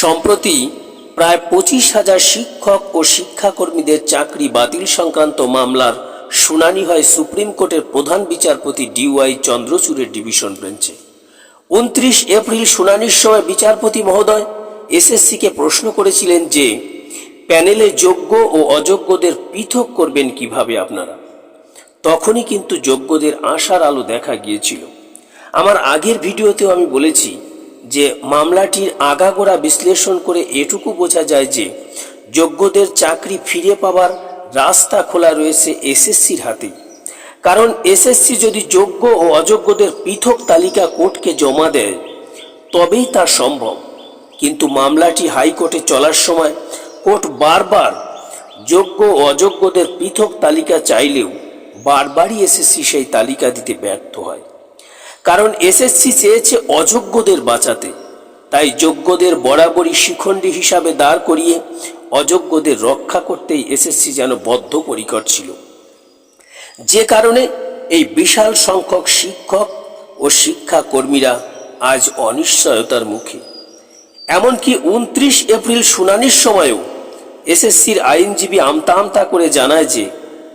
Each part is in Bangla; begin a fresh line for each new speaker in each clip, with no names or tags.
সম্প্রতি প্রায় পঁচিশ হাজার শিক্ষক ও শিক্ষাকর্মীদের চাকরি বাতিল সংক্রান্ত মামলার শুনানি হয় সুপ্রিম কোর্টের প্রধান বিচারপতি ডিওয়াই চন্দ্রচূড়ের ডিভিশন বেঞ্চে। উনত্রিশ এপ্রিল শুনানির সময় বিচারপতি মহোদয় এসএসসিকে প্রশ্ন করেছিলেন যে, প্যানেলে যোগ্য ও অযোগ্যদের পৃথক করবেন কীভাবে আপনারা? তখনই কিন্তু যোগ্যদের আশার আলো দেখা গিয়েছিল। আমার আগের ভিডিওতেও আমি বলেছি যে মামলাটির আগাগোড়া বিশ্লেষণ করে এটুকু বোঝা যায় যে যোগ্যদের চাকরি ফিরে পাওয়ার রাস্তা খোলা রয়েছে এসএসসির হাতেই কারণ এসএসসি যদি যোগ্য ও অযোগ্যদের পৃথক তালিকা কোর্টকে জমা দেয়, তবেই তা সম্ভব। কিন্তু মামলাটি হাইকোর্টে চলার সময় কোর্ট বারবার যোগ্য ও অযোগ্যদের পৃথক তালিকা চাইলেও বারবারই এসএসসি সেই তালিকা দিতে ব্যর্থ হয়। কারণ এসএসসি চেয়েছে অযোগ্যদের বাঁচাতে। তাই যোগ্যদের বরাবরই শিখণ্ডী হিসাবে দাঁড় করিয়ে অযোগ্যদের রক্ষা করতেই এসএসসি যেন বদ্ধপরিকর ছিল। যে কারণে এই বিশাল সংখ্যক শিক্ষক ও শিক্ষাকর্মীরা আজ অনিশ্চয়তার মুখে। এমনকি উনত্রিশ এপ্রিল শুনানির সময়ও এসএসসির আইনজীবী আমতা আমতা করে জানায় যে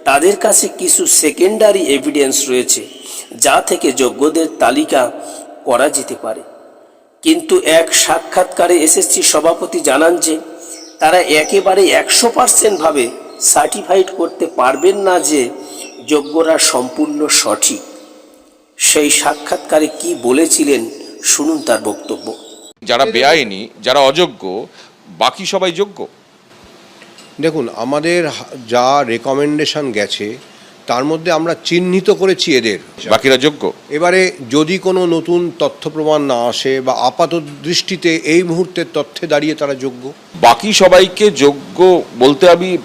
তাদের কাছে কিছু সেকেন্ডারি এভিডেন্স রয়েছে, যা থেকে যোগ্যদের তালিকা করা যেতে পারে। কিন্তু এক সাক্ষাৎকারে এসএসসি সভাপতি জানান যে, তারা একেবারে একশো পার্সেন্ট ভাবে সার্টিফাইড করতে পারবেন না যে, যোগ্যরা সম্পূর্ণ সঠিক। সেই সাক্ষাৎকারে কি বলেছিলেন শুনুন তার বক্তব্য।
যারা বেআইনি, যারা অযোগ্য, বাকি সবাই যোগ্য।
দেখুন আমাদের হা- যা রেকমেন্ডেশন গেছে তার মধ্যে আমরা চিহ্নিত করেছি এদের।
বাকিরা যোগ্য?
এবারে যদি কোনো নতুন তথ্য প্রমাণ না আসে বা আপাত দৃষ্টিতে এই মুহূর্তের তথ্যে দাঁড়িয়ে তারা যোগ্য?
বাকি সবাইকে যোগ্য বলতে আমি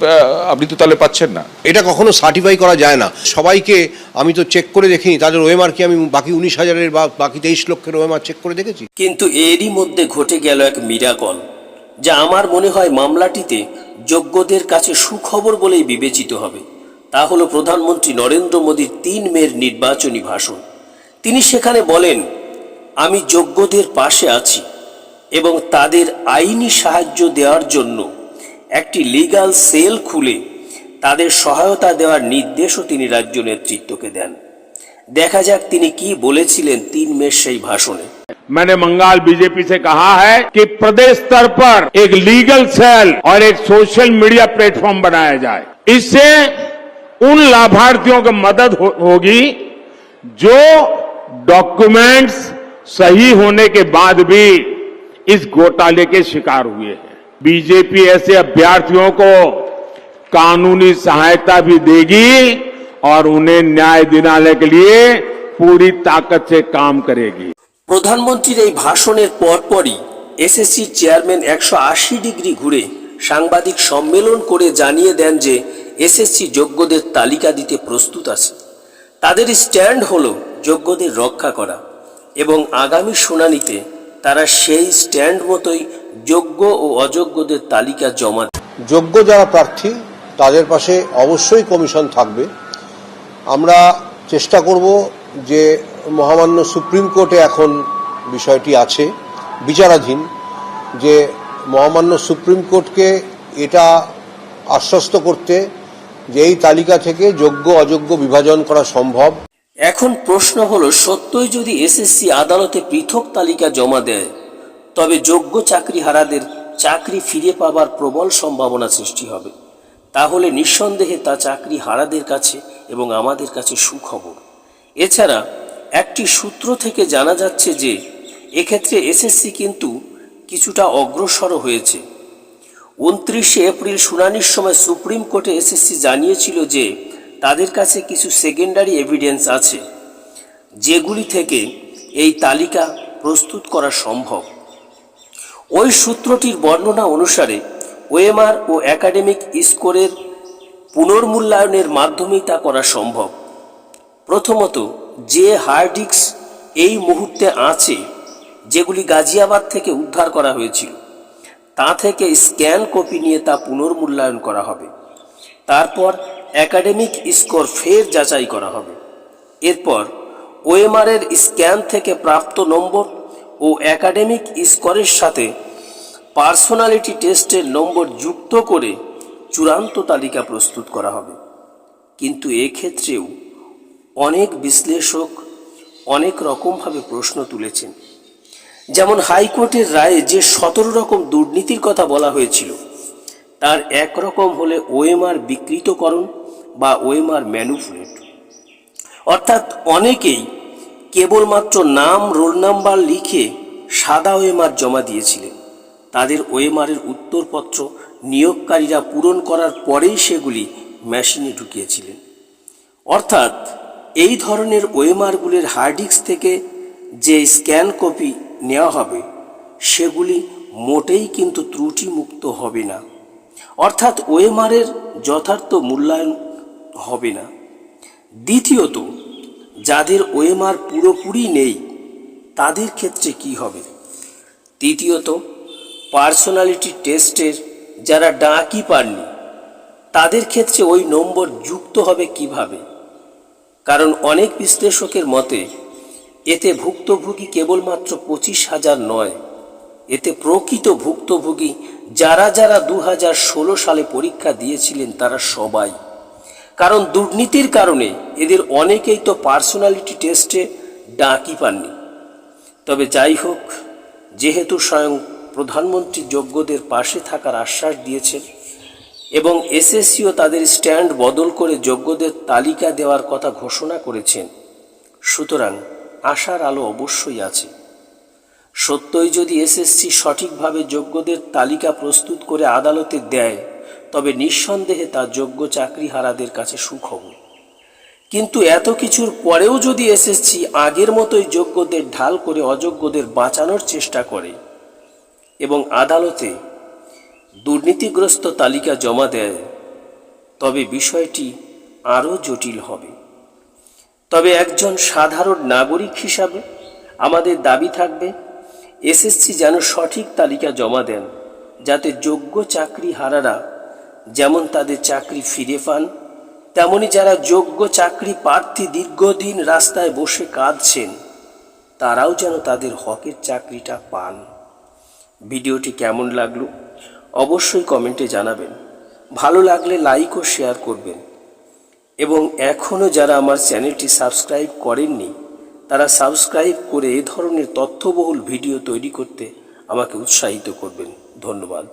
আপনি তো তাহলে পাচ্ছেন না।
এটা কখনো সার্টিফাই করা যায় না। সবাইকে আমি তো চেক করে দেখিনি তাদের ওএমআর কি আমি বাকি উনিশ হাজারের বা বাকি তেইশ লক্ষের ওএমআর চেক করে দেখেছি?
কিন্তু এরই মধ্যে ঘটে গেল এক মিরাকল যা আমার মনে হয় মামলাটিতে যোগ্যদের কাছে সুখবর বলেই বিবেচিত হবে। তা হলো প্রধানমন্ত্রী নরেন্দ্র মোদীর তিন মেয়ের নির্বাচনী ভাষণ। তিনি সেখানে বলেন, আমি যোগ্যদের পাশে আছি এবং তাদের আইনি সাহায্য দেওয়ার জন্য একটি লিগ্যাল সেল খুলে তাদের সহায়তা দেওয়ার নির্দেশও তিনি রাজ্য নেতৃত্বকে দেন। দেখা যাক তিনি কি বলেছিলেন তিন মেয়ের সেই ভাষণে।
मैंने बंगाल बीजेपी से कहा है कि प्रदेश स्तर पर एक लीगल सेल और एक सोशल मीडिया प्लेटफॉर्म बनाया जाए। इससे उन लाभार्थियों को मदद हो, होगी जो डॉक्यूमेंट्स सही होने के बाद भी इस घोटाले के शिकार हुए हैं। बीजेपी ऐसे अभ्यर्थियों को कानूनी सहायता भी देगी और उन्हें न्याय दिलाने के लिए पूरी ताकत से काम करेगी।
প্রধানমন্ত্রীর এই ভাষণের পরপরই এসএসসি চেয়ারম্যান একশো আশি ডিগ্রি ঘুরে সাংবাদিক সম্মেলন করে জানিয়ে দেন যে এসএসসি যোগ্যদের তালিকা দিতে প্রস্তুত আছে তাদের স্ট্যান্ড হলো যোগ্যদের রক্ষা করা এবং আগামী শুনানিতে তারা সেই স্ট্যান্ড মতোই যোগ্য ও অযোগ্যদের তালিকা জমা।
যোগ্য যারা প্রার্থী, তাদের পাশে অবশ্যই কমিশন থাকবে আমরা চেষ্টা করব যে মহামান্য সুপ্রিম কোর্টে এখন বিষয়টি আছে, বিচারাধীন, যে মহামান্য সুপ্রিম কোর্টকে এটা আশ্বস্ত করতে যে এই তালিকা থেকে যোগ্য অযোগ্য বিভাজন করা সম্ভব।
এখন প্রশ্ন হলো, সত্যই যদি এসএসসি আদালতে পৃথক তালিকা জমা দেয়, তবে যোগ্য চাকরিহারাদের চাকরি ফিরে পাবার প্রবল সম্ভাবনা সৃষ্টি হবে। তাহলে নিঃসন্দেহে তা চাকরি হারাদের কাছে এবং আমাদের কাছে সুখবর। এছাড়া একটি সূত্র থেকে জানা যাচ্ছে যে, এক্ষেত্রে এসএসসি কিন্তু কিছুটা অগ্রসর হয়েছে। উনত্রিশে এপ্রিল শুনানির সময় সুপ্রিম কোর্টে এসএসসি জানিয়েছিল যে, তাদের কাছে কিছু সেকেন্ডারি এভিডেন্স আছে, যেগুলি থেকে এই তালিকা প্রস্তুত করা সম্ভব। ওই সূত্রটির বর্ণনা অনুসারে, ওএমআর ও একাডেমিক স্কোরের পুনর্মূল্যায়নের মাধ্যমেই তা করা সম্ভব। প্রথমত যে হার্ড ডিস্ক এই মুহূর্তে আছে, যেগুলি গাজিয়াবাদ থেকে উদ্ধার করা হয়েছিল, তা থেকে স্ক্যান কপি নিয়ে তা পুনর্মূল্যায়ন করা হবে। তারপর একাডেমিক স্কোর ফের যাচাই করা হবে। এরপর ওএমআর এর স্ক্যান থেকে প্রাপ্ত নম্বর ও একাডেমিক স্কোরের সাথে পার্সোনালিটি টেস্টের নম্বর যুক্ত করে চূড়ান্ত তালিকা প্রস্তুত করা হবে। কিন্তু এক্ষেত্রেও অনেক বিশ্লেষক অনেক রকমভাবে প্রশ্ন তুলেছেন। যেমন হাইকোর্টের রায়ে যে সতেরো রকম দুর্নীতির কথা বলা হয়েছিল, তার একরকম হলে ওএমআর বিকৃতকরণ বা ওএমআর ম্যানুফুলেট অর্থাৎ অনেকেই কেবলমাত্র নাম, রোল নাম্বার লিখে সাদা ওএমআর জমা দিয়েছিলেন। তাদের ওএমআরের উত্তরপত্র নিয়োগকারীরা পূরণ করার পরেই সেগুলি মেশিনে ঢুকিয়েছিলেন। অর্থাৎ এই ধরনের ওএমআরগুলির হার্ডিস্ক থেকে যে স্ক্যান কপি নেওয়া হবে, সেগুলি মোটেই কিন্তু ত্রুটিমুক্ত হবে না। অর্থাৎ ওয়েমারের যথার্থ মূল্যায়ন হবে না। দ্বিতীয়ত, যাদের ওএমআর পুরোপুরি নেই, তাদের ক্ষেত্রে কি হবে? তৃতীয়ত পার্সোনালিটি টেস্টের যারা ডাকি পাননি, তাদের ক্ষেত্রে ওই নম্বর যুক্ত হবে কীভাবে? কারণ অনেক বিশ্লেষকের মতে, এতে ভুক্তভোগী কেবলমাত্র পঁচিশ হাজার নয়, এতে প্রকৃত ভুক্তভোগী যারা যারা দু হাজার ষোলো সালে পরীক্ষা দিয়েছিলেন তারা সবাই। কারণ দুর্নীতির কারণে এদের অনেকেই তো পার্সোনালিটি টেস্টে ডাকি পাননি। তবে যাই হোক, যেহেতু স্বয়ং প্রধানমন্ত্রী যোগ্যদের পাশে থাকার আশ্বাস দিয়েছেন এবং এসএসসিও তাদের স্ট্যান্ড বদল করে যোগ্যদের তালিকা দেওয়ার কথা ঘোষণা করেছেন। সুতরাং আশার আলো অবশ্যই আছে। সত্যই যদি এসএসসি সঠিকভাবে যোগ্যদের তালিকা প্রস্তুত করে আদালতে দেয়, তবে নিঃসন্দেহে তা যোগ্য চাকরিহারাদের কাছে সুখবর। কিন্তু এত কিছুর পরেও যদি এসএসসি আগের মতোই যোগ্যদের ঢাল করে অযোগ্যদের বাঁচানোর চেষ্টা করে এবং আদালতে দুর্নীতিগ্রস্ত তালিকা জমা দেয়, তবে বিষয়টি আরও জটিল হবে। তবে একজন সাধারণ নাগরিক হিসাবে আমাদের দাবি থাকবে, এসএসসি যেন সঠিক তালিকা জমা দেন, যাতে যোগ্য চাকরি হারারা যেমন তাদের চাকরি ফিরে পান, তেমনি যারা যোগ্য চাকরি প্রার্থী দীর্ঘদিন রাস্তায় বসে কাঁদছেন, তারাও যেন তাদের হকের চাকরিটা পান। ভিডিওটি কেমন লাগল? অবশ্যই কমেন্টে জানাবেন। ভালো লাগলে লাইক ও শেয়ার করবেন। এবং এখনও যারা আমার চ্যানেলটি সাবস্ক্রাইব করেননি, তারা সাবস্ক্রাইব করে এ ধরনের তথ্যবহুল ভিডিও তৈরি করতে আমাকে উৎসাহিত করবেন। ধন্যবাদ।